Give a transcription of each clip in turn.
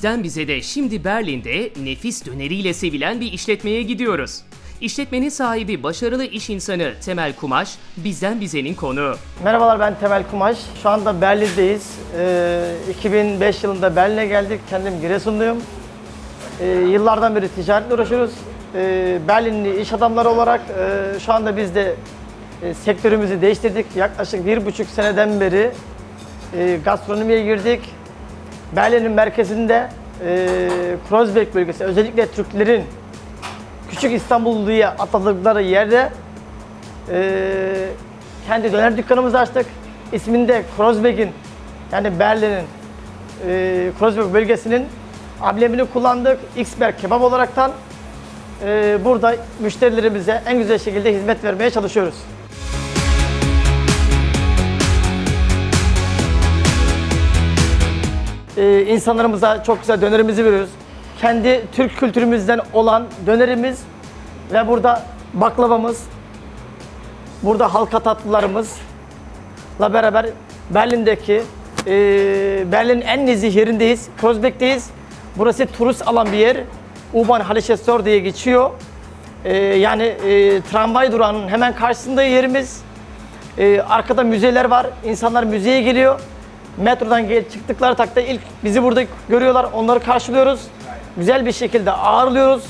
Bizden bize de şimdi Berlin'de nefis döneriyle sevilen bir işletmeye gidiyoruz. İşletmenin sahibi başarılı iş insanı Temel Kumaş, bizden bizenin konu. Merhabalar ben Temel Kumaş. Şu anda Berlin'deyiz. Ee, 2005 yılında Berlin'e geldik. Kendim Giresunluyum. Ee, yıllardan beri ticaretle uğraşıyoruz. Ee, Berlinli iş adamları olarak e, şu anda biz de e, sektörümüzü değiştirdik. Yaklaşık bir buçuk seneden beri e, gastronomiye girdik. Berlin'in merkezinde e, Kreuzberg bölgesi özellikle Türklerin Küçük İstanbul diye atladıkları yerde ee, kendi döner dükkanımızı açtık. İsmini de Kreuzberg'in yani Berlin'in e, Kreuzberg bölgesinin amblemini kullandık. Xberg kebap olaraktan e, burada müşterilerimize en güzel şekilde hizmet vermeye çalışıyoruz. Ee, insanlarımıza çok güzel dönerimizi veriyoruz. Kendi Türk kültürümüzden olan dönerimiz ve burada baklavamız, burada halka tatlılarımızla beraber Berlin'deki e, Berlin'in en nezih yerindeyiz. Kreuzberg'deyiz. Burası turist alan bir yer. U-Bahn Halleschestor diye geçiyor. E, yani e, tramvay durağının hemen karşısında yerimiz. E, arkada müzeler var. İnsanlar müzeye geliyor. Metrodan çıktıkları takta ilk bizi burada görüyorlar. Onları karşılıyoruz. Güzel bir şekilde ağırlıyoruz.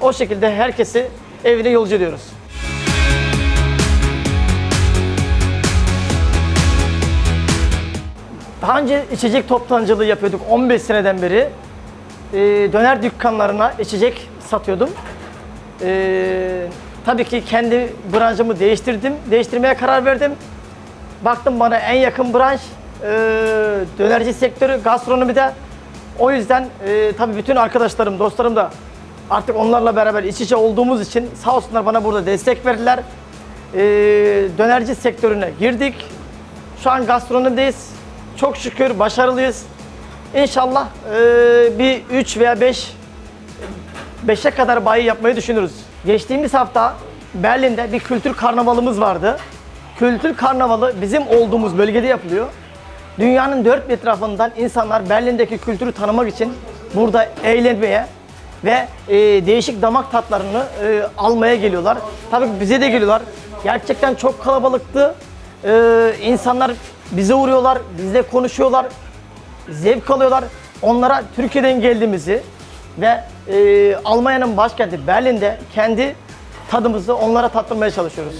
O şekilde herkesi evine yolcu ediyoruz. Daha önce içecek toptancılığı yapıyorduk 15 seneden beri. Ee, döner dükkanlarına içecek satıyordum. Ee, tabii ki kendi branşımı değiştirdim. Değiştirmeye karar verdim. Baktım bana en yakın branş e, dönerci sektörü, gastronomide. O yüzden e, tabii bütün arkadaşlarım, dostlarım da artık onlarla beraber iç içe olduğumuz için sağ olsunlar bana burada destek verdiler. E, dönerci sektörüne girdik. Şu an gastronomideyiz. Çok şükür başarılıyız. İnşallah e, bir 3 veya 5 5'e kadar bayi yapmayı düşünürüz. Geçtiğimiz hafta Berlin'de bir kültür karnavalımız vardı. Kültür karnavalı bizim olduğumuz bölgede yapılıyor. Dünyanın dört bir tarafından insanlar Berlin'deki kültürü tanımak için burada eğlenmeye ve e, değişik damak tatlarını e, almaya geliyorlar. Tabii bize de geliyorlar. Gerçekten çok kalabalıktı. E, insanlar bize uğruyorlar, bizle konuşuyorlar, zevk alıyorlar. Onlara Türkiye'den geldiğimizi ve e, Almanya'nın başkenti Berlin'de kendi tadımızı onlara tattırmaya çalışıyoruz.